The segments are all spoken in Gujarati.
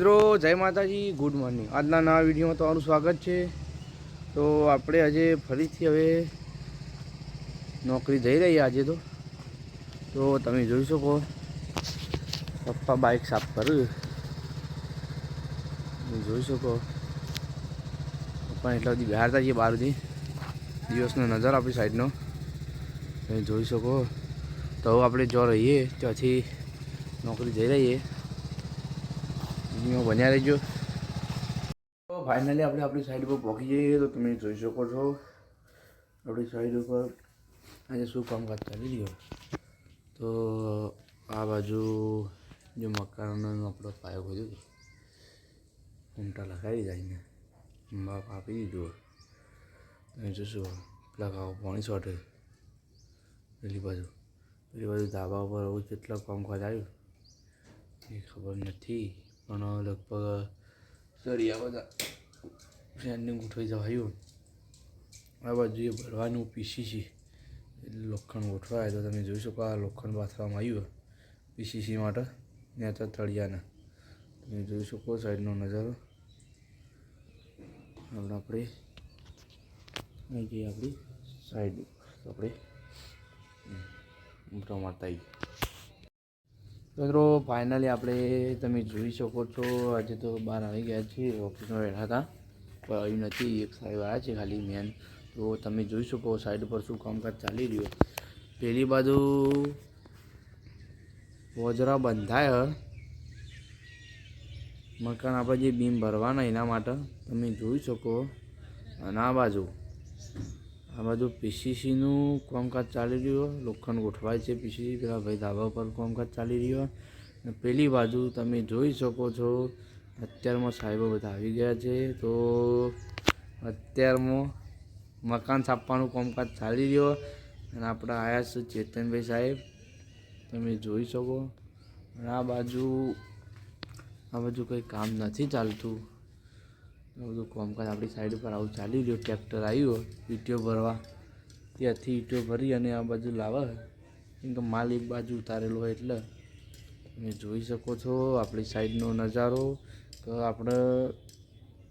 મિત્રો, જય માતાજી ગુડ મોર્નિંગ આજના નવા વિડીયોમાં તમારું સ્વાગત છે. તો આપણે આજે ફરીથી હવે નોકરી જઈ રહી આજે તો. તો તમે જોઈ શકો, પપ્પા બાઇક સાફ કર્યું તમે જોઈ શકો પપ્પા એટલા બધી બહારતા છીએ બહારથી. દિવસનો નજર આપણી સાઈડનો. તમે જોઈ શકો. તો આપણે જો રહીએ, ત્યાંથી નોકરી જઈ રહીએ. વીડિયો બન્યા રહેજો. તો ફાઇનલી આપણે આપણી સાઈડ પર પહોંચી જઈએ તો તમે જોઈ શકો છો. આપણી સાઈડ ઉપર આજે શું કામકાજ ચાલી રહ્યો તો આ બાજુ જે મકાનનો આપણો પાયો ખોદ્યો ઉમટા લગાવી જાય ને બાપ આપી દીધું તમે જોશો પેલા ખાવ પાણી શોર્ટે પેલી બાજુ પેલી બાજુ ધાબા ઉપર આવું કેટલા કામકાજ આવ્યું? એ ખબર નથી. પણ લગભગ સરિયા બધા ફ્રેન્ડને ગોઠવાઈ જવાયું આ બાજુ એ ભરવાનું પીસીસી એટલે લોખંડ ગોઠવાય તો તમે જોઈ શકો આ લોખંડ બાથવામાં આવ્યું પીસીસી માટે ત્યાં તો તળિયાના તમે જોઈ શકો સાઈડનો નજારો આપણે આપણે આપણી સાઈડ આપણે મોટા મારતા આવી મિત્રો ફાઇનલી આપણે તમે જોઈ શકો છો, આજે તો બહાર આવી ગયા છીએ, ઓફિસમાં બેઠા હતા. પણ આવ્યું નથી, એક સાહેબ આવ્યા છે ખાલી મેન તો તમે જોઈ શકો સાઈડ પર શું કામકાજ ચાલી રહ્યું પેલી બાજુ વજરા બંધાય મકાન આપણે જે બીમ ભરવાના એના માટે તમે જોઈ શકો. અને આ બાજુ આ બાજુ પીસીસીનું કામકાજ ચાલી રહ્યું લોખંડ ગોઠવાય છે પીસીસી પેલા ભાઈ ધાબા પર કામકાજ ચાલી રહ્યું અને પેલી બાજુ તમે જોઈ શકો છો, અત્યારમાં સાહેબો બધા આવી ગયા છે. તો અત્યારમાં મકાન છાપવાનું કામકાજ ચાલી રહ્યો અને આપણે આવ્યા છે ચેતનભાઈ સાહેબ. તમે જોઈ શકો. અને આ બાજુ આ બાજુ કંઈ કામ નથી ચાલતું. બધું કામકાજ આપણી સાઈડ ઉપર આવું ચાલી રહ્યું ટ્રેક્ટર આવ્યું ઈટીઓ ભરવા. ત્યાંથી ઈટીઓ ભરી અને આ બાજુ લાવે કેમ કે માલ એક બાજુ ઉતારેલો હોય એટલે. તમે જોઈ શકો છો આપણી સાઈડનો નજારો, કે આપણે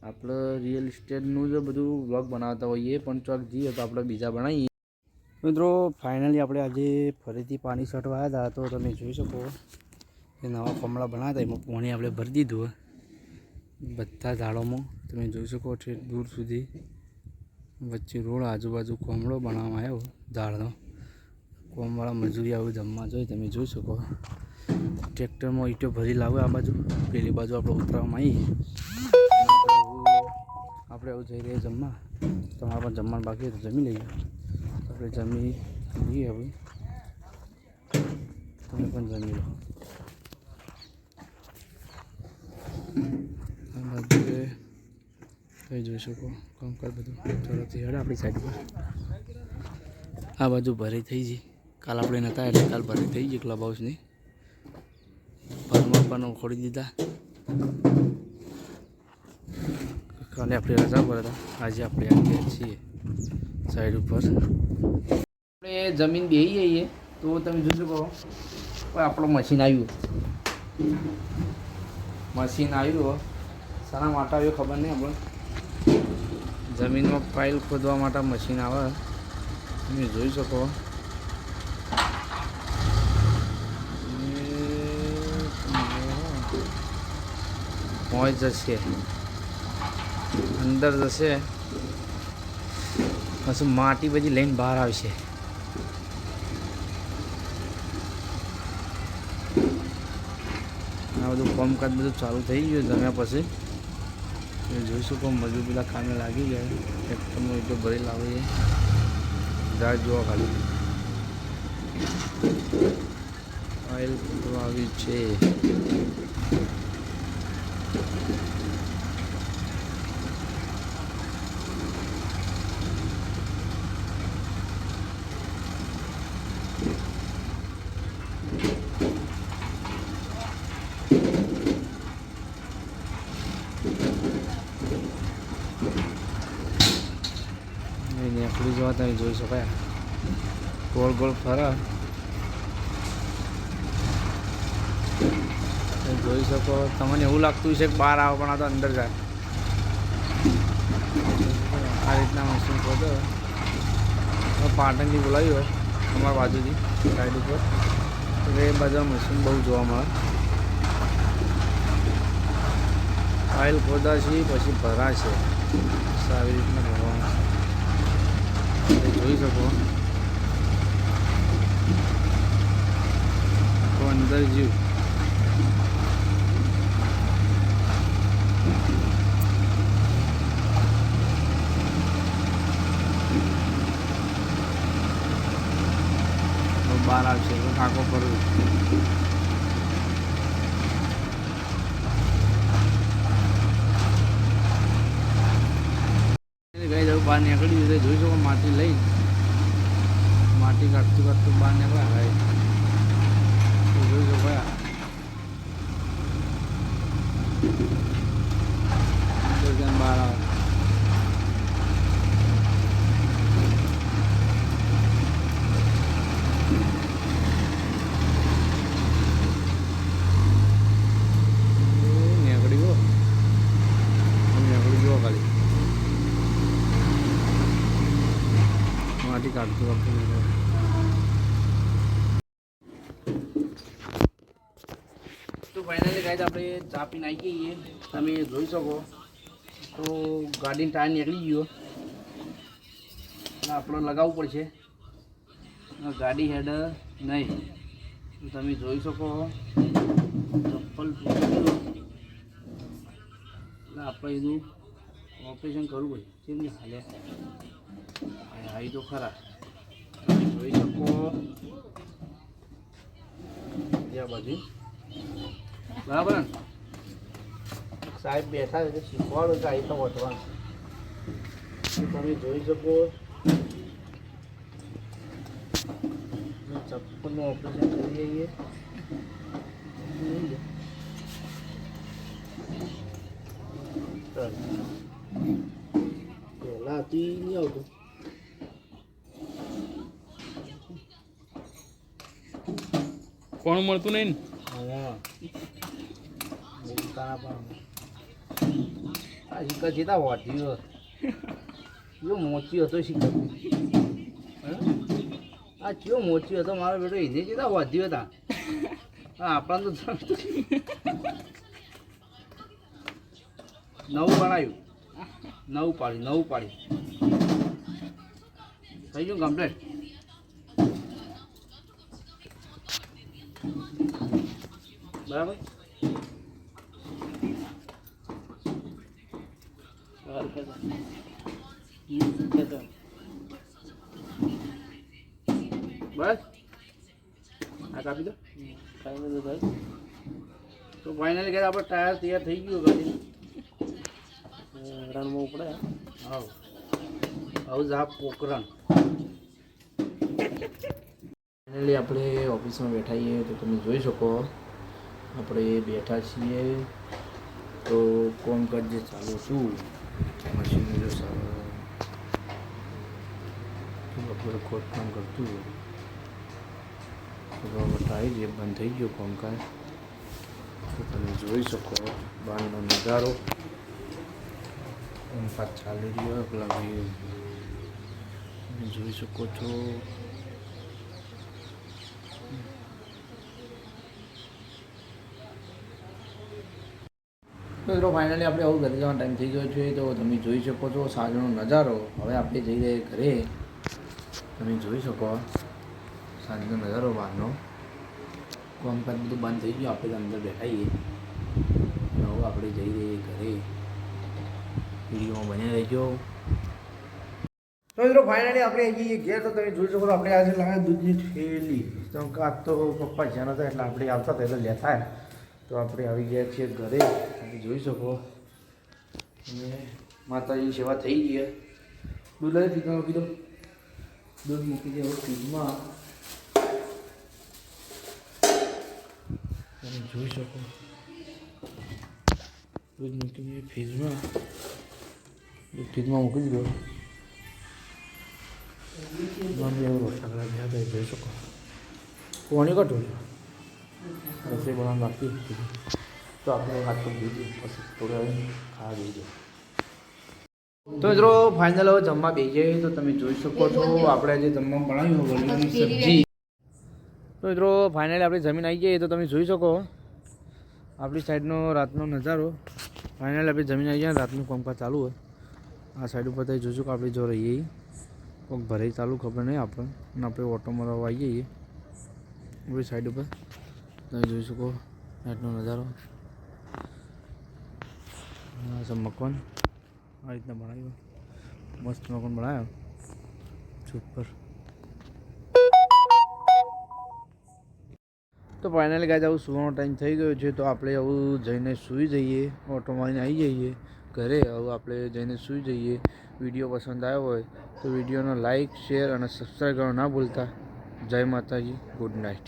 આપણે રિયલ ઇસ્ટેટનું જ બધું વ્લોગ બનાવતા હોઈએ, પણ ચોક જઈએ તો આપણે બીજા બનાવીએ. મિત્રો ફાઇનલી આપણે આજે ફરીથી પાણી છટવા આવ્યા હતા, તો તમે જોઈ શકો એ નવા કમળા બનાવ્યા હતા એમાં પાણી આપણે ભરી દીધું બધા ઝાડોમાં. તમે જોઈ શકો છો દૂર સુધી વચ્ચે રોડ આજુબાજુ કોમળો બનાવવામાં આવ્યો ઝાડનો કોમવાળા મજૂરી આવું જમવા જોઈએ, તમે જોઈ શકો. ટ્રેક્ટરમાં ઈટો ભરી લાવે આ બાજુ. પેલી બાજુ આપણે ઉતરવામાં આવી આપણે આવું જઈ રહ્યા જમવા. તમારા પણ જમવાનું બાકી તો જમી લઈએ. આપણે જમી લઈએ હવે. તમે પણ જમી લો. તમે જોઈ શકો. કામકાજ બધું. ઝડપથી હેડે આપણી સાઈડ પર. આ બાજુ ભરી થઈ ગઈ. કાલ આપણે નહોતા એટલે કાલ ભરી થઈ ગઈ ક્લબ હાઉસની ભરમાં પણ ખોડી દીધા. કાલે આપણે રજા પર હતા. આજે આપણે આવી છીએ સાઈડ ઉપર. આપણે જમીન બેહી જઈએ તો તમે જોઈ શકો. પણ આપણું મશીન આવ્યું. મશીન આવ્યું. શાના માટે આવ્યું ખબર નહીં આપણે જમીનમાં ફાઇલ ખોદવા માટે મશીન આવે. તમે જોઈ શકો. પહોંચ જશે. અંદર જશે. પછી માટી બધી લઈને બહાર આવશે. આ બધું કામકાજ બધું ચાલુ થઈ ગયું જમ્યા પછી જોઈ શકો, મજૂર પેલા કામે લાગી જાય એકદમ એટલો ભરી લાવીએ રાહ જોવા ખાલી. ઓઇલ આવ્યું છે. આખડી જોવા તમે જોઈ શકાય. ગોળ ગોળ ફરા. જોઈ શકો, તમને એવું લાગતું છે કે બહાર આવો, પણ આ તો અંદર જાય. આ રીતના મશીન ખોદો. પાટણથી બોલાવ્યું હોય, અમારા બાજુથી સાઈડ ઉપર. તો એ બધા મશીન બહુ જોવા મળે. ફાઇલ ખોદાશે પછી ભરાશે. આવી રીતના ભરવાનું જોઈ શકો. તો અંદર જીવ. બહાર આવશે ટાંકો કરવું બહાર નીકળી જશે જોઈ શકો, માટી લઈ માટી કાઢતું કાઢતું બહાર નીકળ્યા ભાઈ તો જોઈ શકો ભાઈ અંદર કેમ બહાર આવે એ નીકળી ગયો આમ નીકળી ગયો ખાલી માટી કાઢતું કાઢતું નીકળ્યો. તો ફાઇનલી ગાઈઝ આપણે ચા પીને આવી ગઈએ તમે જોઈ શકો. તો ગાડીનો ટાયર નીકળી ગયો. આપણે લગાવવું પડશે. ગાડી હેડ નહીં. તમે જોઈ શકો. ચપ્પલ એટલે આપણે એનું ઓપરેશન કરવું પડે કેમ ને હાલે? આવી તો ખરા. જોઈ શકો. ત્યાં બાજુ. બરાબર ને? સાહેબ બેઠા છે શીખવાડો છે તો વટવાનું. તમે જોઈ શકો? ચપ્પલનું ઓપરેશન કરી જઈએ પહેલાં હતી નહીં આવતું. કોણ મળતું નહીં હા. બોલતા પણ આ શિખર સીધા વાટ્યો જો મોચી હતો હે? આ ચિયો મોચી હતો મારો બેટો એને સીધા વાટ્યો હતા હા આપણા તો નવું પડાયું નવું પાડ્યું નવું પાડ્યું થઈ ગયું કમ્પ્લેટ બરાબર બસ. આ કાપી દો. કાપી દો ભાઈ તો ફાઇનલી ગયા આપણે ટાયર તૈયાર થઈ ગયું ગાડી રણમાં ઉપડે. હા હવે જા પોકરણ. ફાઇનલી આપણે ઓફિસમાં બેઠા છીએ તો તમે જોઈ શકો. આપણે બેઠા છીએ. તો કોમકાજ જે ચાલુ છું. મશીન જો આપણે ખોદકામ કરતું તો બતાવી દઈએ બંધ થઈ ગયો કોમકાજ તો તમે જોઈ શકો બહારનો નજારો. કોમકાજ ચાલી રહ્યો પેલા જોઈ શકો છો. મિત્રો ફાઇનલી આપણે આવું ઘરે ટાઈમ થઈ ગયો છે, તો તમે જોઈ શકો છો સાંજનો નજારો. હવે આપણે જઈ રહ્યા ઘરે. તમે જોઈ શકો સાંજનો નજારો બહારનો. કોમ પર બધું બંધ થઈ ગયું, આપણે અંદર બેઠાઈએ હવે આપણે જઈ રહીએ ઘરે. વિડીયોમાં બન્યા રહેજો. તો મિત્રો ફાઇનલી આપણે અહીં ઘેર. તો તમે જોઈ શકો આપણે આજે લાવ્યા દૂધની થેલી. તો કાં તો પપ્પા જ્યાં હતા એટલે આપણે આવતા હતા એટલે લેતા તો આપણે આવી ગયા છીએ ઘરે. જોઈ શકો. અને માતાજીની સેવા થઈ ગઈ છે. દૂધ લઈ ફ્રીજમાં મૂકી દો દૂધ મૂકી દે હવે ફ્રીજમાં તમે જોઈ શકો. દૂધ મૂકી દઈએ ફ્રીજમાં. ફ્રીજમાં મૂકી દીધો. મમ્મી એવું જોઈ શકો. કોણી કટોરી રસોઈ બનાવવાનું બાકી હતું. તો આપણે પગ ધોઈ પછી થોડું ખાવા દઈએ તો મિત્રો ફાઇનલ હવે જમવા બેસીએ તો તમે જોઈ શકો છો આપણે જે જમવા બનાવ્યું વળીની સબ્જી. તો મિત્રો ફાઇનલી આપણે જમીન આવી જઈએ તો તમે જોઈ શકો. આપણી સાઈડનો રાતનો નજારો. ફાઇનલ આપણે જમીન આવી જાય રાતનું કામકાજ ચાલુ હોય. આ સાઈડ ઉપર તમે જોઈશું કે આપણે જો રહીએ. કોઈક ભરાઈ ચાલુ ખબર નહીં આપણને. અને આપણે ઓટો મારવા આવી જઈએ. આપણી સાઈડ ઉપર. તમે જોઈ શકો રાતનો નજારો. છે મકાન. આ રીતના બનાવ્યું. મસ્ત મકાન બનાવ્યો. સુપર તો ફાઇનલી ગાય આવું સુવાનો ટાઈમ થઈ ગયો છે, તો આપણે આવું જઈને સૂઈ જઈએ. ઓટોમાં આવી જઈએ. ઘરે હવે આપણે જઈને સૂઈ જઈએ. વીડિયો પસંદ આવ્યો હોય, તો વિડીયોનો લાઇક શેર અને સબસ્ક્રાઈબ કરવા ના ભૂલતા. જય માતાજી. Good night